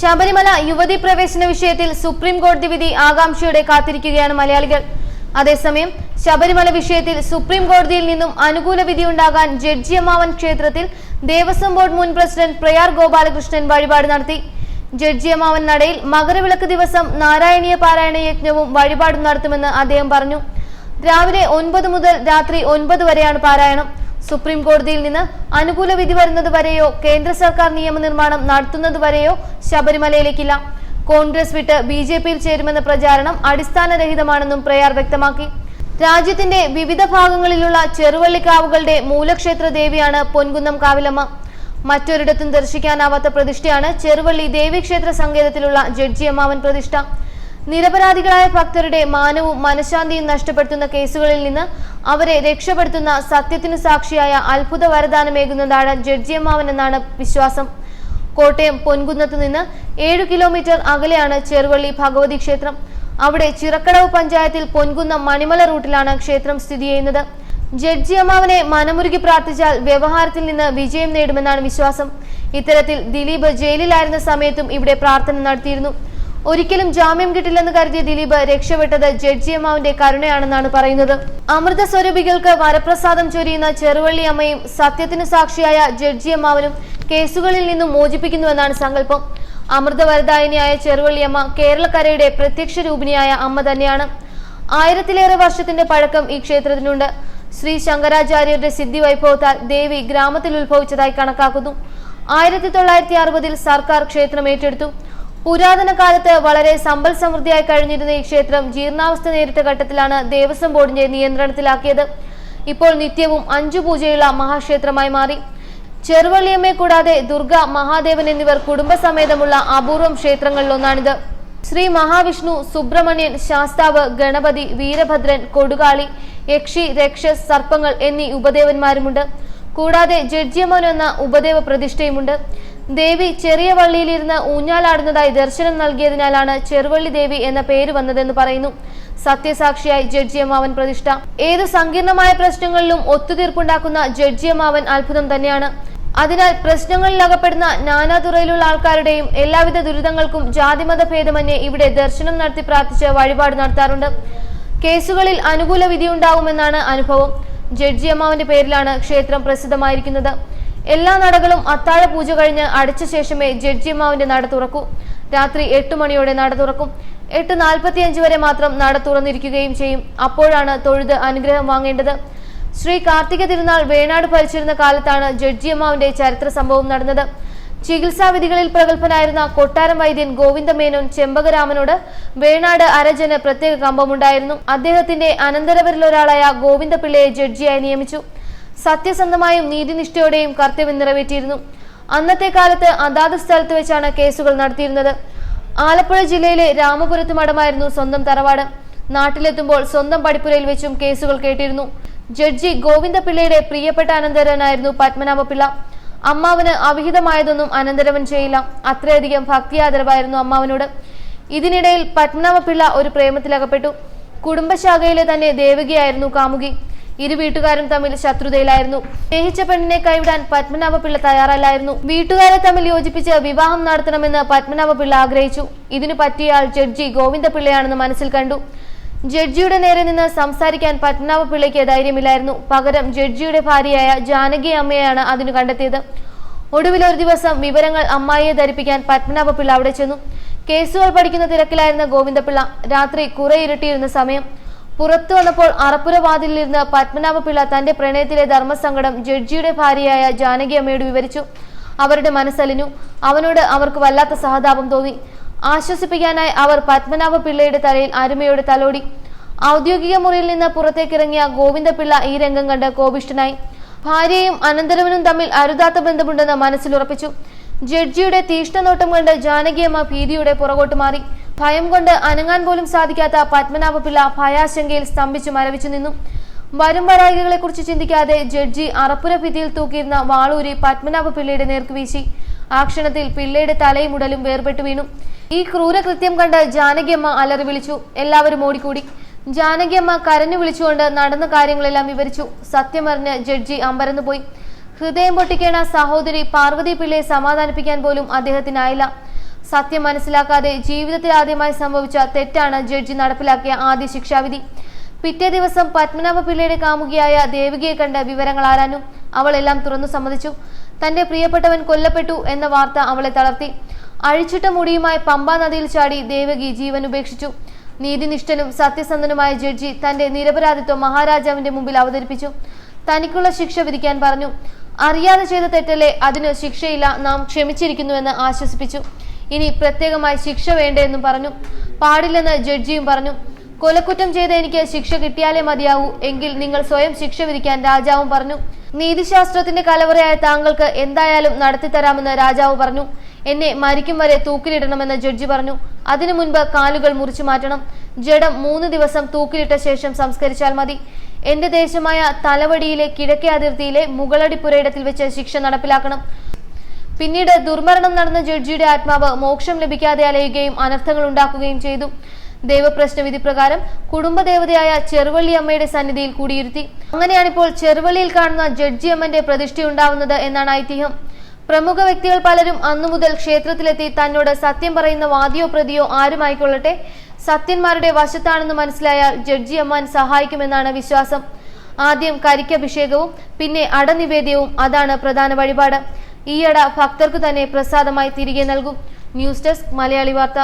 ശബരിമല യുവതി പ്രവേശന വിഷയത്തിൽ സുപ്രീം കോടതി വിധി ആകാംക്ഷയോടെ കാത്തിരിക്കുകയാണ് മലയാളികൾ. അതേസമയം ശബരിമല വിഷയത്തിൽ സുപ്രീം കോടതിയിൽ നിന്നും അനുകൂല വിധി ഉണ്ടാകാൻ ജഡ്ജിയമ്മാവൻ ക്ഷേത്രത്തിൽ ദേവസ്വം ബോർഡ് മുൻ പ്രസിഡന്റ് പ്രയാർ ഗോപാലകൃഷ്ണൻ വഴിപാട് നടത്തി. ജഡ്ജിയമ്മാവൻ നടയിൽ മകരവിളക്ക് ദിവസം നാരായണീയ പാരായണ യജ്ഞവും വഴിപാടും നടത്തുമെന്ന് അദ്ദേഹം പറഞ്ഞു. രാവിലെ ഒൻപത് മുതൽ രാത്രി ഒൻപത് വരെയാണ് പാരായണം. സുപ്രീം കോടതിയിൽ നിന്ന് അനുകൂല വിധി വരുന്നത് വരെയോ കേന്ദ്ര സർക്കാർ നിയമനിർമ്മാണം നടത്തുന്നത് വരെയോ ശബരിമലയിലേക്കില്ല. കോൺഗ്രസ് വിട്ട് ബി ജെ പിയിൽ ചേരുമെന്ന പ്രചാരണം അടിസ്ഥാനരഹിതമാണെന്നും പ്രയാർ വ്യക്തമാക്കി. രാജ്യത്തിന്റെ വിവിധ ഭാഗങ്ങളിലുള്ള ചെറുവള്ളിക്കാവുകളുടെ മൂലക്ഷേത്ര ദേവിയാണ് പൊൻകുന്നം കാവിലമ്മ. മറ്റൊരിടത്തും ദർശിക്കാനാവാത്ത പ്രതിഷ്ഠയാണ് ചെറുവള്ളി ദേവീക്ഷേത്ര സങ്കേതത്തിലുള്ള ജഡ്ജിയമ്മാവൻ പ്രതിഷ്ഠ. നിരപരാധികളായ ഭക്തരുടെ മാനവും മനഃശാന്തിയും നഷ്ടപ്പെടുത്തുന്ന കേസുകളിൽ നിന്ന് അവരെ രക്ഷപ്പെടുത്തുന്ന സത്യത്തിനു സാക്ഷിയായ അത്ഭുത വരദാനമേകുന്നതാണ് ജഡ്ജിയമ്മാവൻ എന്നാണ് വിശ്വാസം. കോട്ടയം പൊൻകുന്നത്ത് നിന്ന് ഏഴു കിലോമീറ്റർ അകലെയാണ് ചെറുവള്ളി ഭഗവതി ക്ഷേത്രം. അവിടെ ചിറക്കടവ് പഞ്ചായത്തിൽ പൊൻകുന്നം മണിമല റൂട്ടിലാണ് ക്ഷേത്രം സ്ഥിതി ചെയ്യുന്നത്. ജഡ്ജി അമ്മാവനെ മനമുരുകി പ്രാർത്ഥിച്ചാൽ വ്യവഹാരത്തിൽ നിന്ന് വിജയം നേടുമെന്നാണ് വിശ്വാസം. ഇത്തരത്തിൽ ദിലീപ് ജയിലിലായിരുന്ന സമയത്തും ഇവിടെ പ്രാർത്ഥന നടത്തിയിരുന്നു. ഒരിക്കലും ജാമ്യം കിട്ടില്ലെന്ന് കരുതിയ ദിലീപ് രക്ഷപ്പെട്ടത് ജഡ്ജി അമ്മാവിന്റെ കരുണയാണെന്നാണ് പറയുന്നത്. അമൃത സ്വരൂപികൾക്ക് വരപ്രസാദം ചൊരിയുന്ന ചെറുവള്ളി അമ്മയും സത്യത്തിനു സാക്ഷിയായ ജഡ്ജി അമ്മാവനും കേസുകളിൽ നിന്നും മോചിപ്പിക്കുന്നുവെന്നാണ് സങ്കല്പം. അമൃതവരദായിനിയായ ചെറുവള്ളിയമ്മ കേരളക്കരയുടെ പ്രത്യക്ഷ രൂപിണിയായ അമ്മ തന്നെയാണ്. ആയിരത്തിലേറെ വർഷത്തിന്റെ പഴക്കം ഈ ക്ഷേത്രത്തിനുണ്ട്. ശ്രീ ശങ്കരാചാര്യരുടെ സിദ്ധി വൈഭവത്താൽ ദേവി ഗ്രാമത്തിൽ ഉത്ഭവിച്ചതായി കണക്കാക്കുന്നു. ആയിരത്തി തൊള്ളായിരത്തി അറുപതിൽ സർക്കാർ ക്ഷേത്രം ഏറ്റെടുത്തു. പുരാതന കാലത്ത് വളരെ സമ്പൽ സമൃദ്ധിയായി കഴിഞ്ഞിരുന്ന ഈ ക്ഷേത്രം ജീർണാവസ്ഥ നേരിട്ട ഘട്ടത്തിലാണ് ദേവസ്വം ബോർഡിന്റെ നിയന്ത്രണത്തിലാക്കിയത്. ഇപ്പോൾ നിത്യവും അഞ്ചു പൂജയുള്ള മഹാക്ഷേത്രമായി മാറി. ചെറുവള്ളിയമ്മയെ കൂടാതെ ദുർഗ മഹാദേവൻ എന്നിവർ കുടുംബസമേതമുള്ള അപൂർവം ക്ഷേത്രങ്ങളിലൊന്നാണിത്. ശ്രീ മഹാവിഷ്ണു സുബ്രഹ്മണ്യൻ ശാസ്താവ് ഗണപതി വീരഭദ്രൻ കൊടുകാളി യക്ഷി രക്ഷസ് സർപ്പങ്ങൾ എന്നീ ഉപദേവന്മാരുമുണ്ട്. കൂടാതെ ജഡ്ജിയമോൻ എന്ന ഉപദേവ പ്രതിഷ്ഠയുമുണ്ട് ദേവി ചെറിയ വള്ളിയിലിരുന്ന് ഊഞ്ഞാലാടുന്നതായി ദർശനം നൽകിയതിനാലാണ് ചെറുവള്ളി ദേവി എന്ന പേര് വന്നതെന്ന് പറയുന്നു. സത്യസാക്ഷിയായി ജഡ്ജിയമ്മാവൻ പ്രതിഷ്ഠ. ഏത് സങ്കീർണമായ പ്രശ്നങ്ങളിലും ഒത്തുതീർപ്പുണ്ടാക്കുന്ന ജഡ്ജിയമ്മാവൻ അത്ഭുതം തന്നെയാണ്. അതിനാൽ പ്രശ്നങ്ങളിൽ അകപ്പെടുന്ന നാനാതുറയിലുള്ള ആൾക്കാരുടെയും എല്ലാവിധ ദുരിതങ്ങൾക്കും ജാതിമത ഭേദമന്യേ ഇവിടെ ദർശനം നടത്തി പ്രാർത്ഥിച്ച് വഴിപാട് നടത്താറുണ്ട്. കേസുകളിൽ അനുകൂല വിധിയുണ്ടാകുമെന്നാണ് അനുഭവം. ജഡ്ജിയമ്മാവന്റെ പേരിലാണ് ക്ഷേത്രം പ്രസിദ്ധമായിരിക്കുന്നത്. എല്ലാ നടകളും അത്താഴ പൂജ കഴിഞ്ഞ് അടച്ച ശേഷമേ ജഡ്ജിയമ്മാവിന്റെ നട തുറക്കൂ. രാത്രി എട്ട് മണിയോടെ നട തുറക്കും. എട്ട് നാൽപ്പത്തിയഞ്ച് വരെ മാത്രം നട തുറന്നിരിക്കുകയും ചെയ്യും. അപ്പോഴാണ് തൊഴുത് അനുഗ്രഹം വാങ്ങേണ്ടത്. ശ്രീ കാർത്തിക തിരുനാൾ വേണാട് ഭരിച്ചിരുന്ന കാലത്താണ് ജഡ്ജിയമ്മാവിന്റെ ചരിത്ര സംഭവം നടന്നത്. ചികിത്സാവിധികളിൽ പ്രഗത്ഭനായിരുന്ന കൊട്ടാരം വൈദ്യൻ ഗോവിന്ദമേനോൻ ചെമ്പകരാമനോട് വേണാട് അരജന് പ്രത്യേക കമ്പമുണ്ടായിരുന്നു. അദ്ദേഹത്തിന്റെ അനന്തരവരിലൊരാളായ ഗോവിന്ദപിള്ളയെ ജഡ്ജിയായി നിയമിച്ചു. സത്യസന്ധമായും നീതിനിഷ്ഠയോടെയും കർത്തവ്യം നിറവേറ്റിയിരുന്നു. അന്നത്തെ കാലത്ത് അതാത് സ്ഥലത്ത് വെച്ചാണ് കേസുകൾ നടത്തിയിരുന്നത്. ആലപ്പുഴ ജില്ലയിലെ രാമപുരത്ത് മഠമായിരുന്നു സ്വന്തം തറവാട്. നാട്ടിലെത്തുമ്പോൾ സ്വന്തം പടിപ്പുരയിൽ വെച്ചും കേസുകൾ കേട്ടിരുന്നു. ജഡ്ജി ഗോവിന്ദപിള്ളയുടെ പ്രിയപ്പെട്ട അനന്തരനായിരുന്നു പത്മനാഭപിള്ള. അമ്മാവന് അവിഹിതമായതൊന്നും അനന്തരവൻ ചെയ്യില്ല. അത്രയധികം ഭക്തിയാദരവായിരുന്നു അമ്മാവനോട്. ഇതിനിടയിൽ പത്മനാഭപിള്ള ഒരു പ്രേമത്തിലകപ്പെട്ടു. കുടുംബശാഖയിലെ തന്നെ ദേവകിയായിരുന്നു കാമുകി. ഇരു വീട്ടുകാരും തമ്മിൽ ശത്രുതയിലായിരുന്നു. സ്നേഹിച്ച പെണ്ണിനെ കൈവിടാൻ പത്മനാഭപിള്ള തയ്യാറല്ലായിരുന്നു. വീട്ടുകാരെ തമ്മിൽ യോജിപ്പിച്ച് വിവാഹം നടത്തണമെന്ന് പത്മനാഭപിള്ള ആഗ്രഹിച്ചു. ഇതിനു പറ്റിയ ആൾ ജഡ്ജി ഗോവിന്ദപിള്ളയാണെന്ന് മനസ്സിൽ കണ്ടു. ജഡ്ജിയുടെ നേരെ നിന്ന് സംസാരിക്കാൻ പത്മനാഭ പിള്ളയ്ക്ക് ധൈര്യമില്ലായിരുന്നു. പകരം ജഡ്ജിയുടെ ഭാര്യയായ ജാനകി അമ്മയാണ് അതിനു കണ്ടെത്തിയത്. ഒടുവിൽ ഒരു ദിവസം വിവരങ്ങൾ അമ്മായിയെ ധരിപ്പിക്കാൻ പത്മനാഭ പിള്ള അവിടെ ചെന്നു. കേസുകൾ പഠിക്കുന്ന തിരക്കിലായിരുന്ന ഗോവിന്ദപിള്ള രാത്രി കുറെ ഇരുട്ടിയിരുന്ന സമയം. പുറത്തു വന്നപ്പോൾ അറപ്പുര വാതിലിരുന്ന് പത്മനാഭപിള്ള തന്റെ പ്രണയത്തിലെ ധർമ്മസങ്കടം ജഡ്ജിയുടെ ഭാര്യയായ ജാനകി അമ്മയോട് വിവരിച്ചു. അവരുടെ മനസ്സലിഞ്ഞു. അവനോട് അവർക്ക് വല്ലാത്ത സഹതാപം തോന്നി. ആശ്വസിപ്പിക്കാനായി അവർ പത്മനാഭ പിള്ളയുടെ തലയിൽ അരുമയോട് തലോടി. ഔദ്യോഗിക മുറിയിൽ നിന്ന് പുറത്തേക്കിറങ്ങിയ ഗോവിന്ദപിള്ള ഈ രംഗം കണ്ട് കോപിഷ്ഠനായി. ഭാര്യയും അനന്തരവനും തമ്മിൽ അരുതാത്ത ബന്ധമുണ്ടെന്ന് മനസ്സിലുറപ്പിച്ചു. ജഡ്ജിയുടെ തീഷ്ണനോട്ടം കണ്ട് ജാനകിയമ്മ ഭീതിയുടെ പുറകോട്ട് മാറി. ഭയം കൊണ്ട് അനങ്ങാൻ പോലും സാധിക്കാത്ത പത്മനാഭപിള്ള ഭയാശങ്കയിൽ സ്തംഭിച്ചു മരവിച്ചു നിന്നു. വരും വരായികളെ കുറിച്ച് ചിന്തിക്കാതെ ജഡ്ജി അറപ്പുര ഭിത്തിയിൽ തൂക്കിയിരുന്ന വാളൂരി പത്മനാഭ പിള്ളയുടെ നേർക്ക് വീശി. ആ ക്ഷണത്തിൽ പിള്ളയുടെ തലയും ഉടലും വേർപെട്ടു വീണു. ഈ ക്രൂരകൃത്യം കണ്ട് ജാനകിയമ്മ അലറി വിളിച്ചു. എല്ലാവരും ഓടിക്കൂടി. ജാനകിയമ്മ കരഞ്ഞു വിളിച്ചുകൊണ്ട് നടന്ന കാര്യങ്ങളെല്ലാം വിവരിച്ചു. സത്യമറിഞ്ഞ് ജഡ്ജി അമ്പരന്നു പോയി. ഹൃദയം പൊട്ടിക്കേണ സഹോദരി പാർവതി പിള്ളയെ സമാധാനിപ്പിക്കാൻ പോലും അദ്ദേഹത്തിനായില്ല. സത്യം മനസ്സിലാക്കാതെ ജീവിതത്തിൽ ആദ്യമായി സംഭവിച്ച തെറ്റാണ് ജഡ്ജി നടപ്പിലാക്കിയ ആദ്യ ശിക്ഷാവിധി. പിറ്റേ ദിവസം പത്മനാഭ പിള്ളയുടെ കാമുകിയായ ദേവികയെ കണ്ട് വിവരങ്ങൾ ആരാനും അവൾ എല്ലാം തുറന്നു സമ്മതിച്ചു. തന്റെ പ്രിയപ്പെട്ടവൻ കൊല്ലപ്പെട്ടു എന്ന വാർത്ത അവളെ തളർത്തി. അഴിച്ചിട്ട മുടിയുമായി പമ്പാ നദിയിൽ ചാടി ദേവകി ജീവൻ ഉപേക്ഷിച്ചു. നീതിനിഷ്ഠനും സത്യസന്ധനുമായ ജഡ്ജി തന്റെ നിരപരാധിത്വം മഹാരാജാവിന്റെ മുമ്പിൽ അവതരിപ്പിച്ചു. തനിക്കുള്ള ശിക്ഷ വിധിക്കാൻ പറഞ്ഞു. അറിയാതെ ചെയ്ത തെറ്റല്ലേ അതിന് ശിക്ഷയില്ല. നാം ക്ഷമിച്ചിരിക്കുന്നുവെന്ന് ആശ്വസിപ്പിച്ചു. ഇനി പ്രത്യേകമായി ശിക്ഷ വേണ്ടെന്നും പറഞ്ഞു. പാടില്ലെന്ന് ജഡ്ജിയും പറഞ്ഞു. കൊലക്കുറ്റം ചെയ്ത് എനിക്ക് ശിക്ഷ കിട്ടിയാലേ മതിയാവൂ. എങ്കിൽ നിങ്ങൾ സ്വയം ശിക്ഷ വിധിക്കാൻ രാജാവും പറഞ്ഞു. നീതിശാസ്ത്രത്തിന്റെ കലവറയായ താങ്കൾക്ക് എന്തായാലും നടത്തിത്തരാമെന്ന് രാജാവ് പറഞ്ഞു. എന്നെ മരിക്കും വരെ തൂക്കിലിടണമെന്ന് ജഡ്ജി പറഞ്ഞു. അതിനു മുൻപ് കാലുകൾ മുറിച്ചു മാറ്റണം. ജഡം മൂന്ന് ദിവസം തൂക്കിലിട്ട ശേഷം സംസ്കരിച്ചാൽ മതി. എന്റെ ദേശമായ തലവടിയിലെ കിഴക്കേ അതിർത്തിയിലെ മുകളടിപ്പുരയിടത്തിൽ വെച്ച് ശിക്ഷ നടപ്പിലാക്കണം. പിന്നീട് ദുർമരണം നടന്ന ജഡ്ജിയുടെ ആത്മാവ് മോക്ഷം ലഭിക്കാതെ അലയുകയും അനർത്ഥങ്ങൾ ഉണ്ടാക്കുകയും ചെയ്തു. ദൈവപ്രശ്ന വിധി പ്രകാരം കുടുംബദേവതയായ ചെറുവള്ളി അമ്മയുടെ സന്നിധിയിൽ കൂടിയിരുത്തി. അങ്ങനെയാണിപ്പോൾ ചെറുവള്ളിയിൽ കാണുന്ന ജഡ്ജി അമ്മന്റെ പ്രതിഷ്ഠയുണ്ടാവുന്നത് എന്നാണ് ഐതിഹ്യം. പ്രമുഖ വ്യക്തികൾ പലരും അന്നു മുതൽ ക്ഷേത്രത്തിലെത്തി തന്നോട് സത്യം പറയുന്ന വാദിയോ പ്രതിയോ ആരുമായിക്കൊള്ളട്ടെ? സത്യന്മാരുടെ വശത്താണെന്ന് മനസ്സിലായാൽ ജഡ്ജി അമ്മാൻ സഹായിക്കുമെന്നാണ് വിശ്വാസം. ആദ്യം കരിക്കഭിഷേകവും പിന്നെ അടനിവേദ്യവും അതാണ് പ്രധാന വഴിപാട്. ഈയട ഭക്തർക്ക് തന്നെ പ്രസാദമായി തിരികെ നൽകും. ന്യൂസ് ഡെസ്ക് മലയാളി വാർത്ത.